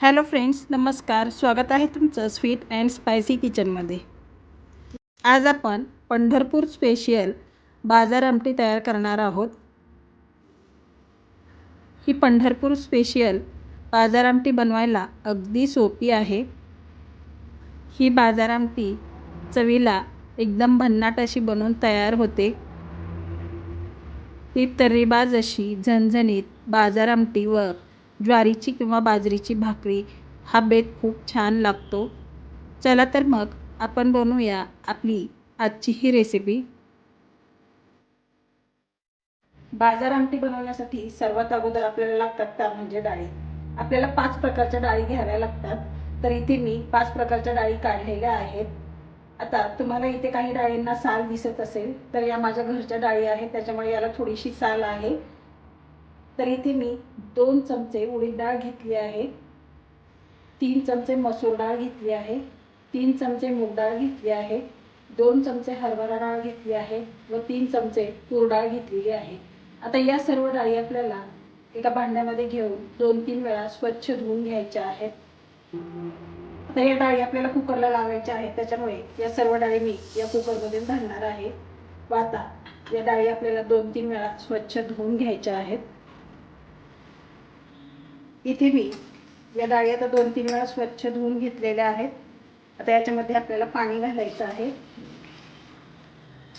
Hello friends नमस्कार. स्वागत आहे तुमचं स्वीट अँड स्पायसी किचनमध्ये. आज आपण पंढरपूर स्पेशियल बाजार आमटी तयार करणार आहोत. ही पंढरपूर स्पेशियल बाजार आमटी बनवायला अगदी सोपी आहे. ही बाजार आमटी चवीला एकदम भन्नाट अशी बनवून तयार होते. ती तर्रीबाज अशी झणझणीत बाजार आमटी व ज्वारीची किंवा बाजरीची भाकरी हा बेत खूप छान लागतो. चला तर मग आपण बनवूया आपली आजची ही रेसिपी बाजार आमटी बनवण्यासाठी सर्वात अगोदर आपल्याला लागतात त्या म्हणजे डाळी. आपल्याला पाच प्रकारच्या डाळी घ्याव्या लागतात. तर इथे मी पाच प्रकारच्या डाळी काढलेल्या आहेत. आता तुम्हाला इथे काही डाळींना साल दिसत असेल तर या माझ्या घरच्या डाळी आहेत त्याच्यामुळे याला थोडीशी साल आहे. तर इथे मी दोन चमचे उडीद डाळ घेतली आहे. तीन चमचे मसूर डाळ घेतली आहे. तीन चमचे मूग डाळ घेतली आहे. दोन चमचे हरभरा डाळ घेतली आहे व तीन चमचे तूर डाळ घेतलेली आहे. आता या सर्व डाळी आपल्याला एका भांड्यामध्ये घेऊन दोन तीन वेळा स्वच्छ धुवून घ्यायच्या आहेत. आता या डाळी आपल्याला कुकरला लावायच्या आहेत. त्याच्यामुळे या सर्व डाळी मी या कुकरमध्ये घालणार आहे. व आता या डाळी आपल्याला दोन तीन वेळा स्वच्छ धुवून घ्यायच्या आहेत. इथे मी या डाळी आता दोन तीन वेळा स्वच्छ धुवून घेतलेल्या आहेत. आता याच्यामध्ये आपल्याला पाणी घालायचं आहे.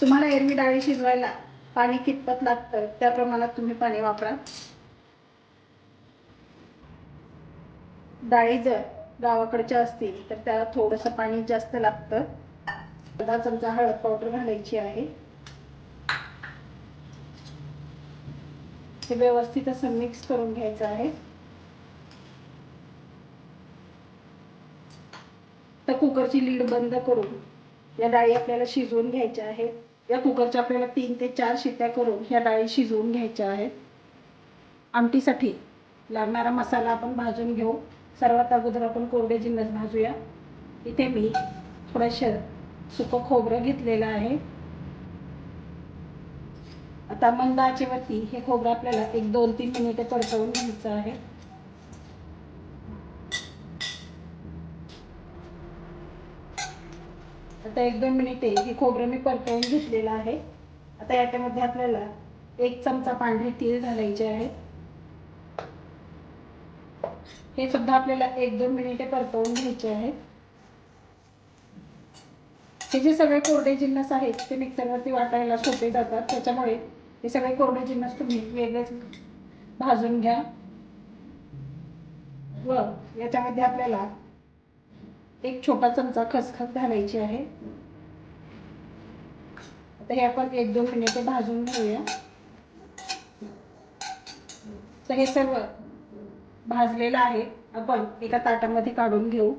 तुम्हाला एरवी डाळी शिजवायला पाणी कितपत लागतं त्या प्रमाणात तुम्ही पाणी वापरा. डाळी जर गावाकडच्या असतील तर त्याला थोडंसं पाणी जास्त लागतं. अर्धा चमचा हळद पावडर घालायची आहे. हे व्यवस्थित असं मिक्स करून घ्यायचं आहे. तर कुकरची लीड बंद करून या डाळी आपल्याला शिजवून घ्यायच्या आहेत. या कुकरच्या आपल्याला तीन ते चार शिट्या करून ह्या डाळी शिजवून घ्यायच्या आहेत. आमटीसाठी लागणारा मसाला आपण भाजून घेऊ. सर्वात अगोदर आपण कोरडे जिन्नस भाजूया. इथे मी थोडंसं सुकं खोबरं घेतलेलं आहे. आता मंद आचेवरती हे खोबरं आपल्याला एक दोन तीन मिनिटे परतवून घ्यायचं आहे. आता एक दोन मिनिटे हे खोबरं मी परतवून घेतलेलं आहे. आता याच्यामध्ये आपल्याला एक चमचा पांढरे तीळ घालायचे आहेत. हे सुद्धा आपल्याला एक दोन मिनिटे परतवून घ्यायचे आहेत. हे जे सगळे कोरडे जिन्नस आहेत ते मिक्सरवरती वाटायला सोपे जातात. त्याच्यामुळे हे सगळे कोरडे जिन्नस तुम्ही वेगळेच भाजून घ्या. व याच्यामध्ये आपल्याला एक छोटा चमचा खसखस घालायची आहे. आता हे आपण एक दोन मिनिटे भाजून घेऊया. तर हे सर्व भाजलेलं आहे. आपण एका ताटामध्ये काढून घेऊ.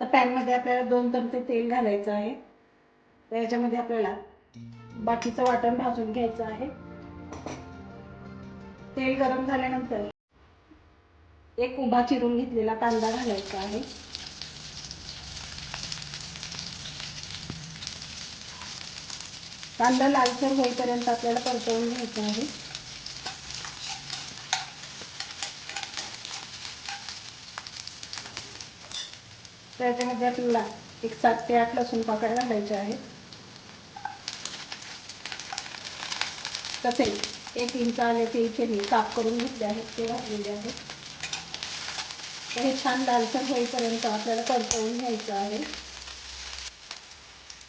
तर पॅनमध्ये आपल्याला दोन चमचे तेल घालायचं आहे. तर याच्यामध्ये आपल्याला बाकीचं वाटण भाजून घ्यायचं आहे. तेल गरम झाल्यानंतर एक उभा चिरून घेतलेला कांदा घालायचा आहे. कांदा लालसर होईपर्यंत आपल्याला परतवून घ्यायचा आहे. त्याच्यामध्ये आपल्याला एक सात ते आठ लसूण पाकळ्या घालायच्या आहेत. तसेच एक इंच आल्याचे इथे मी साफ करून घेतले आहेत ते घातलेले आहेत. तर हे छान लालसर होईपर्यंत आपल्याला परतवून घ्यायचं आहे.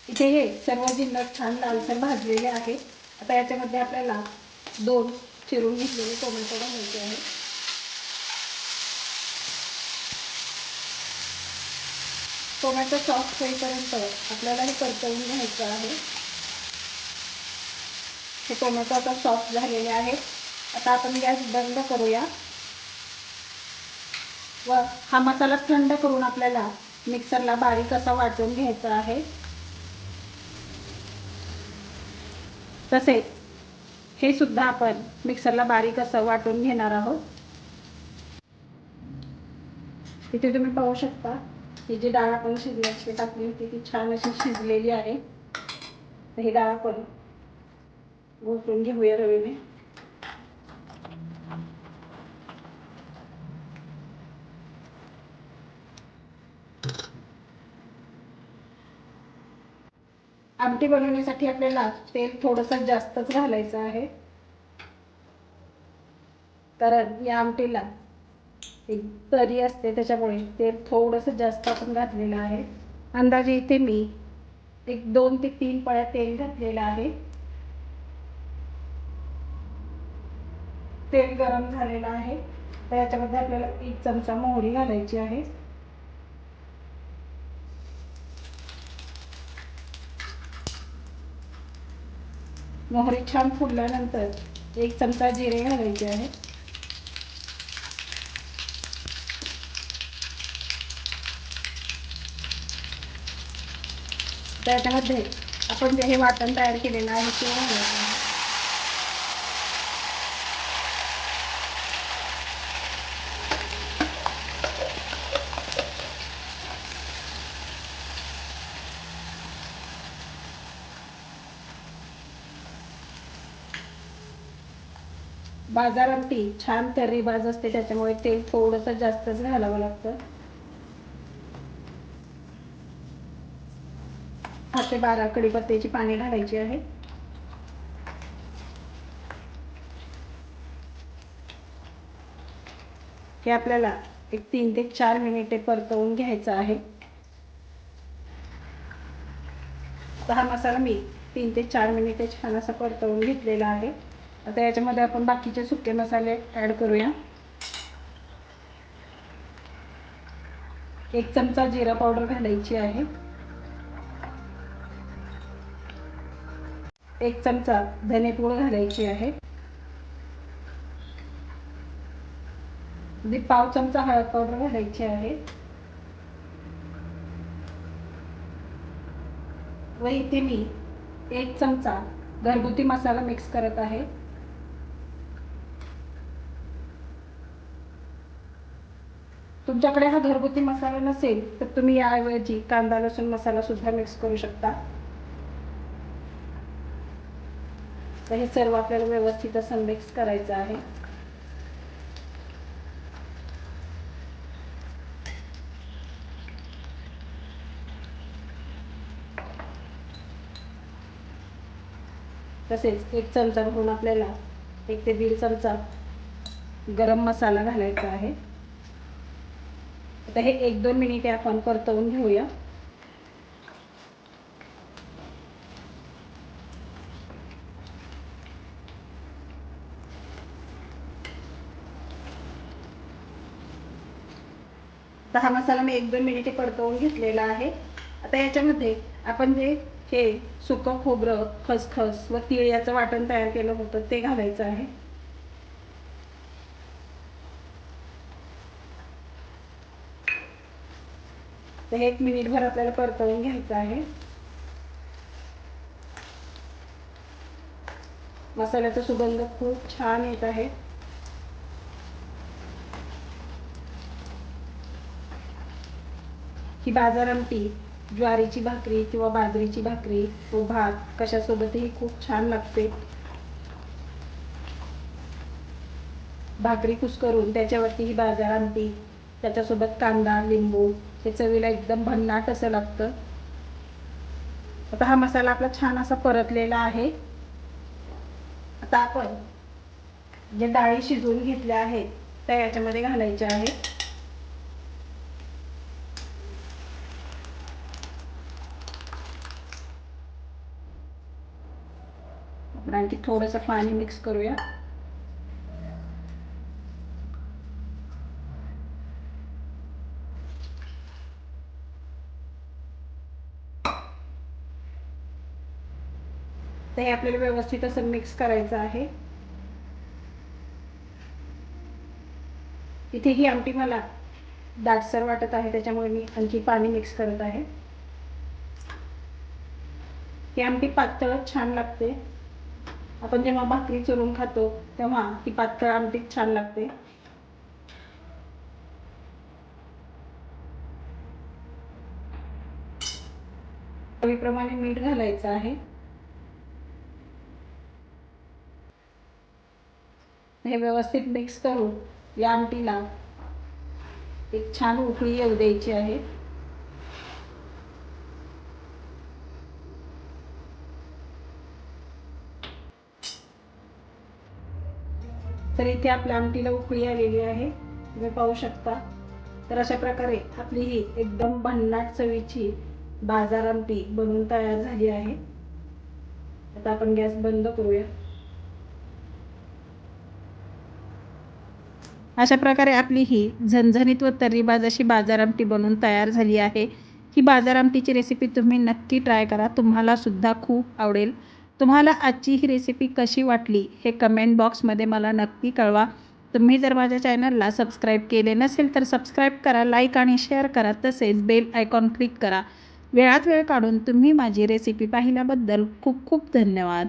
इथे हे सर्व जिन्नस छान लालसर भाजलेले आहे आता याच्यामध्ये आपल्याला दोन चिरून घेतलेले टोमॅटो घालायचे आहे टोमॅटो सॉफ्ट होईपर्यंत आपल्याला हे परतवून घ्यायचं आहे. हे टोमॅटो आता सॉफ्ट झालेले आहेत. आता आपण गॅस बंद करूया. व हा मसाला थंड करून आपल्याला मिक्सरला बारीक असा वाटून घ्यायचा आहे. तसेच हे सुद्धा आपण मिक्सरला बारीक असं वाटून घेणार आहोत. इथे तुम्ही पाहू शकता ही जी डाळ आपण शिजण्याची टाकली होती ती छान अशी शिजलेली आहे. तर ही डाळ आपण घोटून घेऊया रवीने. आमटी बनवण्यासाठी आपल्याला तेल थोडंसं जास्तच घालायचं आहे. कारण या आमटीला एक तरी असते त्याच्यामुळे तेल थोडंसं जास्त आपण घातलेलं आहे. अंदाजे इथे मी एक दोन ते तीन पळ्या तेल घातलेलं आहे. तेल गरम झालेलं आहे. तर याच्यामध्ये आपल्याला एक चमचा मोहरी घालायची आहे. मोहरी छान फुडल्यानंतर एक चमचा जिरे घालायचे आहे. त्याच्यामध्ये आपण जे हे वाटण तयार केलेलं आहे ते घालायचं आहे बाजार आमटी छान तर्री बाज असते त्याच्यामुळे तेल थोडंसं जास्तच घालावं लागतं. दहा ते बारा कडीपत्त्याची पाने घालायची आहे. हे आपल्याला एक तीन ते चार मिनिटे परतवून घ्यायचं आहे. हा मसाला मी तीन ते चार मिनिटे छान असा परतवून घेतलेला आहे. आता याच्यामध्ये आपण बाकीचे सुके मसाले ॲड करूया. एक चमचा जिरा पावडर घालायची आहे. एक चमचा धनेपूड घालायची आहे. म्हणजे पाव चमचा हळद पावडर घालायची आहे. व इथे मी एक चमचा घरगुती मसाला मिक्स करत आहे. तुमच्याकडे हा घरगुती मसाला नसेल तर तुम्ही याऐवजी कांदा लसूण मसाला सुद्धा मिक्स करू शकता. तर हे सर्व आपल्याला व्यवस्थित असं मिक्स करायचं आहे. तसेच एक चमचा म्हणून आपल्याला एक ते दीड चमचा गरम मसाला घालायचा आहे. आता हे एक दोन मिनिटे आपण परतवून घेऊया. तर हा मसाला मी एक दोन मिनिटे परतवून घेतलेला आहे. आता याच्यामध्ये आपण जे हे सुकं खोबरं खसखस व तीळ याचं वाटण तयार केलं होतं ते घालायचं आहे. तर हे एक मिनिटभर आपल्याला परतवून घ्यायचं आहे. मसाल्याचा सुगंध खूप छान येत आहे. ही बाजार आमटी ज्वारीची भाकरी किंवा बाजरीची भाकरी तो भात कशासोबतही खूप छान लागते. भाकरी कुस्करून त्याच्यावरती ही बाजार आमटी त्याच्यासोबत कांदा लिंबू हे चवीला एकदम भन्नाट असं लागतं. आता हा मसाला आपला छान असा परतलेला आहे. आता आपण जे डाळी शिजवून घेतल्या आहेत त्या याच्यामध्ये घालायच्या आहेत. आपण आणखी थोडंसं पाणी मिक्स करूया. तर हे आपल्याला व्यवस्थित असं मिक्स करायचं आहे. इथे ही आमटी मला दाटसर वाटत आहे त्याच्यामुळे मी आणखी पाणी मिक्स करत आहे. ही आमटी पातळ छान लागते. आपण जेव्हा भाकरी चुरून खातो तेव्हा ती पातळ आमटी छान लागते. चवीप्रमाणे मीठ घालायचं आहे. हे व्यवस्थित मिक्स करून या आमटीला. एक छान उकळी येऊ द्यायची आहे. तर इथे आपल्या आमटीला उकळी आलेली आहे. तुम्ही पाहू शकता. तर अशा प्रकारे आपली ही एकदम भन्नाट चवीची बाजार आमटी बनून तयार झाली आहे. आता आपण गॅस बंद करूया. अशा प्रकारे आपली ही झणझणीत व तर्रीबाज अशी बाजार आमटी बनवून तयार झाली आहे. ही बाजार आमटीची रेसिपी तुम्ही नक्की ट्राय करा. तुम्हालासुद्धा खूप आवडेल. तुम्हाला आजची ही रेसिपी कशी वाटली हे कमेंट बॉक्समध्ये मला नक्की कळवा. तुम्ही जर माझ्या चॅनलला सबस्क्राईब केले नसेल तर सबस्क्राईब करा लाईक आणि शेअर करा. तसेच बेल आयकॉन क्लिक करा. वेळात वेळ काढून तुम्ही माझी रेसिपी पाहिल्याबद्दल खूप खूप धन्यवाद.